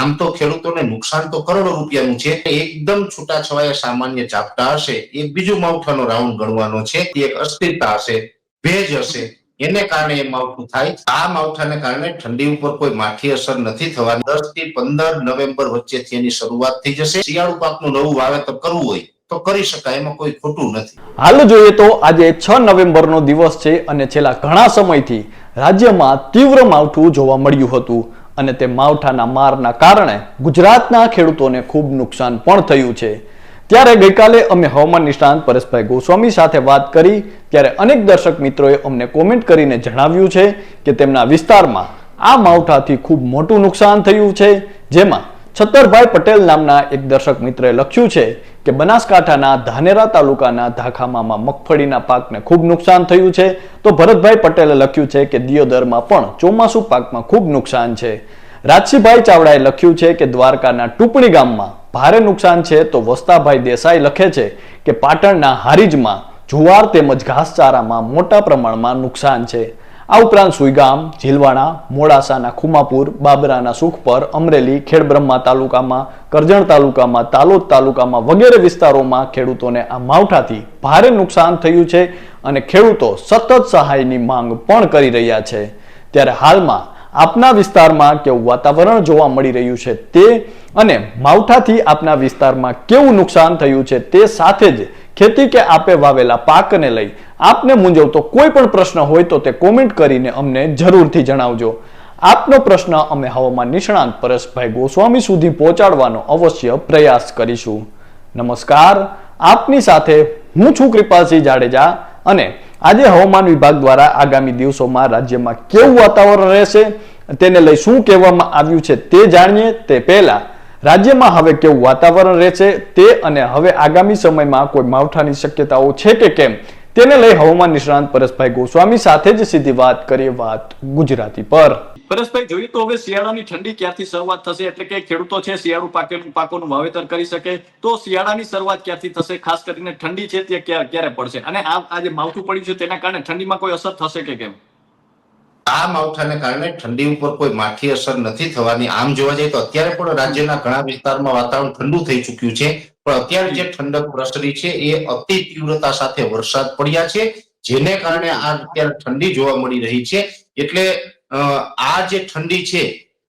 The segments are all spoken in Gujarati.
આમ તો ખેડૂતોને નુકસાન તો કરોડો રૂપિયાનું છે. એકદમ છૂટાછવાયા સામાન્ય ચાપટા હશે. એ બીજું માવઠાનો રાઉન્ડ ગણવાનો છે. એક અસ્થિરતા હશે. ભેજ હશે. એને કારણે એ માવઠું થાય. આ માવઠાને કારણે ઠંડી ઉપર કોઈ માઠી અસર નથી થવાની. દસથી પંદર નવેમ્બર વચ્ચેથી એની શરૂઆત થઈ જશે. શિયાળુ પાકનું નવું વાવેતર કરવું હોય તો કરી શકાય. એમાં કોઈ ખોટું નથી. હાલ જોઈએ તો આજે છ નવેમ્બરનો દિવસ છે અને છેલ્લા ઘણા સમયથી રાજ્યમાં તીવ્ર માવઠું જોવા મળ્યું હતું. અને તે માવઠાના મારના કારણે ગુજરાતના ખેડૂતોને ખૂબ નુકસાન પણ થયું છે. ત્યારે ગઈકાલે અમે હવામાન નિષ્ણાંત પરેશભાઈ ગોસ્વામી સાથે વાત કરી, ત્યારે અનેક દર્શક મિત્રોએ અમને કોમેન્ટ કરીને જણાવ્યું છે કે તેમના વિસ્તારમાં આ માવઠાથી ખૂબ મોટું નુકસાન થયું છે. જેમાં છત્તરભાઈ પટેલ નામના એક દર્શક મિત્રએ લખ્યું છે કે બનાસકાંઠાના ધાનેરા તાલુકાના ધાખામામાં મગફળીના પાકને ખૂબ નુકસાન થયું છે, તો ભરતભાઈ પટેલે લખ્યું છે કે દિયોદરમાં પણ ચોમાસુ પાકમાં ખૂબ નુકસાન છે. રાજસીભાઈ ચાવડાએ લખ્યું છે કે દ્વારકાના ટુપણી ગામમાં ભારે નુકસાન છે, તો વસ્તાભાઈ દેસાઈ લખે છે કે પાટણના હારીજમાં જુવાર તેમજ ઘાસચારામાં મોટા પ્રમાણમાં નુકસાન છે. આ ઉપરાંત સુઈગામ ઝીલવાણા મોડાસાના ખુમાપુર, બાબરાના સુખપર, અમરેલી, ખેડબ્રહ્મા તાલુકામાં, કરજણ તાલુકામાં, તાલોદ તાલુકામાં વગેરે વિસ્તારોમાં ખેડૂતોને આ માવઠાથી ભારે નુકસાન થયું છે અને ખેડૂતો સતત સહાયની માંગ પણ કરી રહ્યા છે. ત્યારે હાલમાં આપના વિસ્તારમાં કેવું વાતાવરણ જોવા મળી રહ્યું છે તે અને માવઠાથી આપના વિસ્તારમાં કેવું નુકસાન થયું છે તે સાથે જ ખેતી કે આપે વાવેલા પાકને લઈ આપને મૂંઝવતો કોઈ પણ પ્રશ્ન હોય તો તે કોમેન્ટ કરીને અમને જરૂરથી જણાવજો. આપનો પ્રશ્ન અમે હવામાન નિષ્ણાંત પરેશભાઈ ગોસ્વામી સુધી પહોંચાડવાનો અવશ્ય પ્રયાસ કરીશું. નમસ્કાર, આપની સાથે હું છું કૃપાલસિંહ જાડેજા અને આજે હવામાન વિભાગ દ્વારા આગામી દિવસોમાં રાજ્યમાં કેવું વાતાવરણ રહેશે, તેને લઈ શું કહેવામાં આવ્યું છે તે જાણીએ તે પહેલા રાજ્યમાં હવે કેવું વાતાવરણ રહેશે તે અને હવે આગામી સમયમાં કોઈ માવઠાની શક્યતાઓ છે કે કેમ તેને લઈ હવામાન નિષ્ણાંત પરેશભાઈ ગોસ્વામી સાથે જ સીધી વાત કરીએ વાત ગુજરાતી પર. પરેશભાઈ, જોઈએ તો હવે શિયાળાની ઠંડી ક્યારથી શરૂઆત થશે? એટલે કે ખેડૂતો છે, શિયાળુ પાકે પાકોનું વાવેતર કરી શકે. તો શિયાળાની શરૂઆત ક્યારથી થશે? ખાસ કરીને ઠંડી છે તે ક્યારે પડશે? અને આ આ જે માવઠું પડ્યું છે તેના કારણે ઠંડીમાં કોઈ અસર થશે કે કેમ? આ માવઠાને કારણે ઠંડી ઉપર કોઈ માઠી અસર નથી થવાની. આમ જોવા જઈએ તો અત્યારે પણ રાજ્યના ઘણા વિસ્તારમાં વાતાવરણ ઠંડુ થઈ ચુક્યું છે. પણ અત્યારે જે ઠંડક પ્રસરી છે, એ અતિ તીવ્રતા સાથે વરસાદ પડ્યા છે, જેને કારણે આ અત્યારે ઠંડી જોવા મળી રહી છે. એટલે આ જે ઠંડી છે,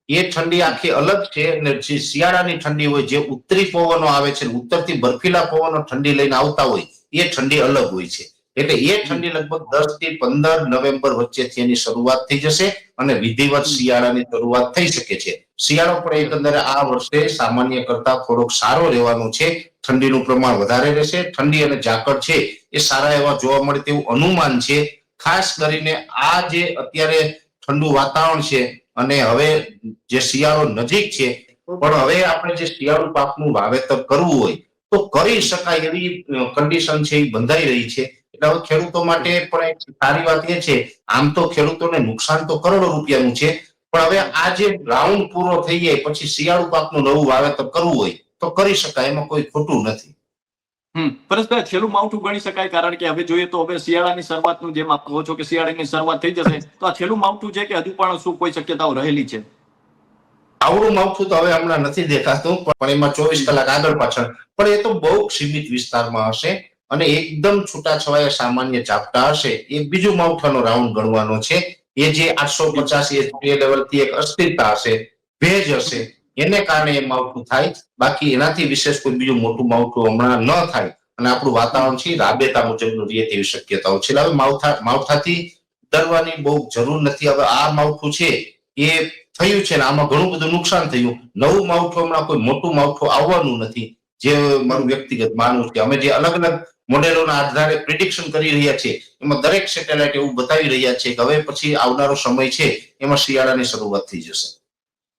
એ ઠંડી આખી અલગ છે અને જે શિયાળાની ઠંડી હોય, જે ઉત્તરી પવનો આવે છે, ઉત્તરથી બર્ફીલા પવનો ઠંડી લઈને આવતા હોય, એ ઠંડી અલગ હોય છે. એટલે એ ઠંડી લગભગ દસથી પંદર નવેમ્બર વચ્ચેથી એની શરૂઆત થઈ જશે અને વિધિવત શિયાળાની શરૂઆત થઈ શકે છે. શિયાળો પણ એકંદરે આ વર્ષે સામાન્ય કરતા થોડોક સારો રહેવાનો છે. ઠંડીનું પ્રમાણ વધારે રહેશે. ઠંડી અને ઝાકળ છે એ સારા એવા જોવા મળે તેવું અનુમાન છે. ખાસ કરીને આ જે અત્યારે ઠંડુ વાતાવરણ છે અને હવે જે શિયાળો નજીક છે પણ હવે આપણે જે શિયાળુ પાકનું વાવેતર કરવું હોય તો કરી શકાય એવી કન્ડિશન છે એ બંધાઈ રહી છે. એટલે ખેડૂતો માટે પણ એક સારી વાત એ છે આમ તો ખેડૂતોને નુકસાન તો કરોડો રૂપિયાનું છે પણ હવે આ જે રાઉન્ડ પૂરો થઈ જાય પછી શિયાળુ પાકનું નવું વાવેતર કરવું હોય તો કરી શકાય એમાં કોઈ ખોટું નથી. હમ પરેશભાઈ છેલ્લું માવઠું ગણી શકાય કારણ કે હવે જોઈએ તો હવે શિયાળાની શરૂઆતનું જેમ આપ કહો છો કે શિયાળાની શરૂઆત થઈ જશે તો આ છેલ્લું માવઠું છે કે હજુ પણ શું કોઈ શક્યતાઓ રહેલી છે? આવડું માવઠું તો હવે હમણાં નથી દેખાતું પણ એમાં ચોવીસ કલાક આગળ પાછળ પણ એ તો બહુ સીમિત વિસ્તારમાં હશે. અને એકદમ છૂટાછવાયા સામાન્ય ચાપટા હશે એ બીજું માવઠાનો રાઉન્ડ ગણવાનો છે. એ જે આઠસો પચાસ એ લેવલથી એક અસ્થિરતા હશે, ભેજ હશે, એને કારણે એ માવઠું થાય. બાકી એનાથી વિશેષ કોઈ બીજું મોટું માવઠું હમણાં ન થાય. અને આપણું વાતાવરણ છે રાબેતા મુજબનું રહે તેવી શક્યતાઓ છે. હવે માવઠા, માવઠાથી ડરવાની બહુ જરૂર નથી. હવે આ માવઠું છે એ થયું છે ને આમાં ઘણું બધું નુકસાન થયું. નવું માવઠું હમણાં કોઈ મોટું માવઠું આવવાનું નથી. જે મારું વ્યક્તિગત માનવું છે અમે જે અલગ અલગ મોડેલોના આધારે પ્રિડિક્શન કરી રહ્યા છીએ એમાં દરેક સેટેલાઇટ એવું બતાવી રહ્યા છે કે હવે પછી આવનારો સમય છે એમાં શિયાળાની શરૂઆત થઈ જશે.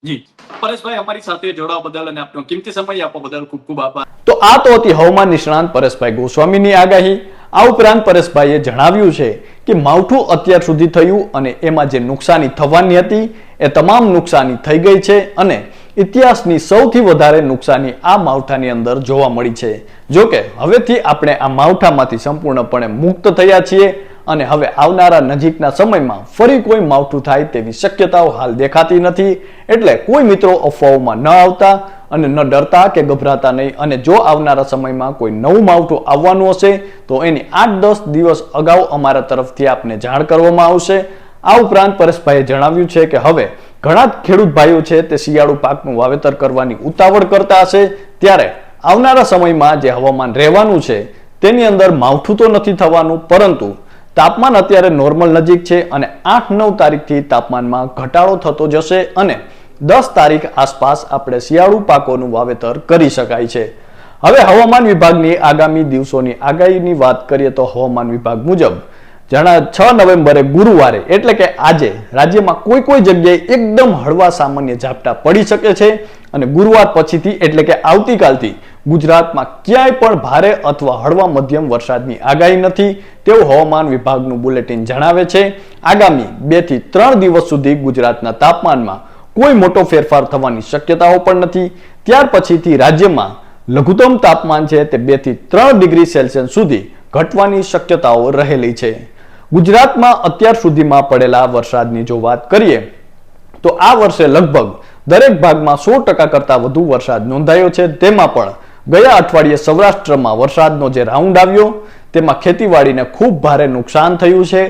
જી. પરેશભાઈ અમારી સાથે જોડાવા બદલ અને આપનો કિંમતી સમય આપવા બદલ ખૂબ ખૂબ આભાર. તો આ તો હતી હવામાન નિષ્ણાંત પરેશભાઈ ગોસ્વામીની આગાહી. આ ઉપરાંત પરેશભાઈએ જણાવ્યું છે કે માવઠું અત્યાર સુધી થયું અને એમાં જે નુકસાની થવાની હતી એ તમામ નુકસાની થઈ ગઈ છે અને ઇતિહાસની સૌથી વધારે નુકસાની આ માવઠાની અંદર જોવા મળી છે. જો કે હવેથી આપણે આ માવઠામાંથી સંપૂર્ણપણે મુક્ત થયા છીએ અને હવે આવનારા નજીકના સમયમાં ફરી કોઈ માવઠું થાય તેવી શક્યતાઓ હાલ દેખાતી નથી. એટલે કોઈ મિત્રો અફવાઓમાં ન આવતા અને ન ડરતા કે ગભરાતા નહીં. અને જો આવનારા સમયમાં કોઈ નવું માવઠું આવવાનું હશે, તો એની આઠ દસ દિવસ અગાઉ અમારા તરફથી આપને જાણ કરવામાં આવશે. આ ઉપરાંત પરેશભાઈએ જણાવ્યું છે કે હવે ઘણા ખેડૂત ભાઈઓ છે તે શિયાળુ પાકનું વાવેતર કરવાની ઉતાવળ કરતા હશે. ત્યારે આવનારા સમયમાં જે હવામાન રહેવાનું છે, તેની અંદર માવઠું તો નથી થવાનું, પરંતુ તાપમાન અત્યારે નોર્મલ નજીક છે અને આઠ નવ તારીખથી તાપમાનમાં ઘટાડો થતો જશે અને દસ તારીખ આસપાસ આપણે શિયાળુ પાકોનું વાવેતર કરી શકાય છે. હવે હવામાન વિભાગની આગામી દિવસોની આગાહીની વાત કરીએ તો હવામાન વિભાગ મુજબ જણા છ નવેમ્બરે ગુરુવારે, એટલે કે આજે, રાજ્યમાં કોઈ કોઈ જગ્યાએ એકદમ હળવા સામાન્ય ઝાપટા પડી શકે છે અને ગુરુવાર પછીથી, એટલે કે આવતીકાલથી, ગુજરાતમાં ક્યાંય પણ ભારે અથવા હળવા મધ્યમ વરસાદની આગાહી નથી. તેવું હવામાન વિભાગનું બુલેટિન જણાવે છે, આગામી બેથી ત્રણ દિવસ સુધી ગુજરાતના તાપમાનમાં કોઈ મોટો ફેરફાર થવાની શક્યતાઓ પણ નથી. ત્યાર પછીથી રાજ્યમાં લઘુત્તમ તાપમાન છે તે બેથી ત્રણ ડિગ્રી સેલ્સિયસ સુધી ઘટવાની શક્યતાઓ રહેલી છે. ગુજરાતમાં અત્યાર સુધીમાં પડેલા વરસાદની જો વાત કરીએ, તો આ વર્ષે લગભગ દરેક ભાગમાં સો ટકા કરતા વધુ વરસાદ નોંધાયો છે. તેમાં પણ ગયા અઠવાડિયે સૌરાષ્ટ્રમાં વરસાદનો જે રાઉન્ડ આવ્યો, તેમાં ખેતીવાડીને ખૂબ ભારે નુકસાન થયું છે.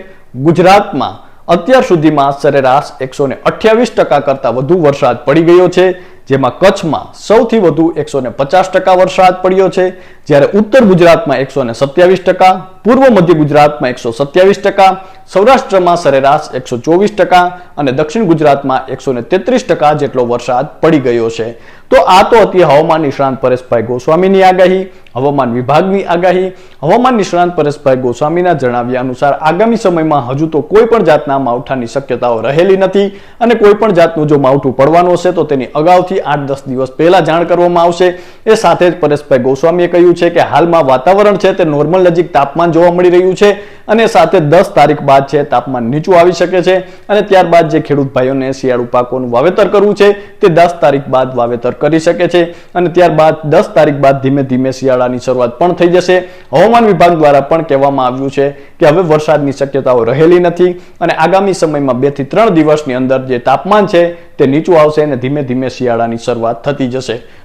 ગુજરાતમાં અત્યાર સુધીમાં સરેરાશ એકસો ને અઠ્યાવીસ ટકા કરતા વધુ વરસાદ પડી ગયો છે. જેમાં કચ્છમાં સૌથી વધુ એકસો ને પચાસ ટકા વરસાદ પડ્યો છે. જ્યારે ઉત્તર ગુજરાતમાં એકસો ને સત્યાવીસ ટકા, પૂર્વ મધ્ય ગુજરાતમાં એકસો સત્યાવીસ ટકા, સૌરાષ્ટ્રમાં સરેરાશ એકસો ચોવીસ ટકા અને દક્ષિણ ગુજરાતમાં એકસો ને તેત્રીસ ટકા જેટલો વરસાદ પડી ગયો છે. તો આ તો હતી હવામાન નિષ્ણાંત પરેશભાઈ ગોસ્વામીની આગાહી, હવામાન વિભાગની આગાહી. હવામાન નિષ્ણાંત પરેશભાઈ ગોસ્વામીના જણાવ્યા અનુસાર આગામી સમયમાં હજુ તો કોઈ પણ જાતના માવઠાની શક્યતાઓ રહેલી નથી અને કોઈ પણ જાતનું જો માવઠું પડવાનું હશે તો તેની અગાઉથી આઠ દસ દિવસ. પહેલા જાણ કરવામાં આવશે એ સાથે જ પરેશભાઈ ગોસ્વામીએ કહ્યું છે કે હાલમાં વાતાવરણ છે તે નોર્મલ નજીક તાપમાન જોવા મળી રહ્યું છે અને સાથે દસ તારીખ બાદ છે તાપમાન નીચું આવી શકે છે અને ત્યારબાદ જે ખેડૂત ભાઈઓને શિયાળુ પાકોનું વાવેતર કરવું છે તે દસ તારીખ બાદ વાવેતર કરી શકે છે અને ત્યારબાદ દસ તારીખ બાદ ધીમે ધીમે શિયાળાની શરૂઆત પણ થઈ જશે. હવામાન વિભાગ દ્વારા પણ કહેવામાં આવ્યું છે કે હવે વરસાદની શક્યતાઓ રહેલી નથી અને આગામી સમયમાં બેથી ત્રણ દિવસની અંદર જે તાપમાન છે તે નીચું આવશે અને ધીમે ધીમે શિયાળાની શરૂઆત થતી જશે.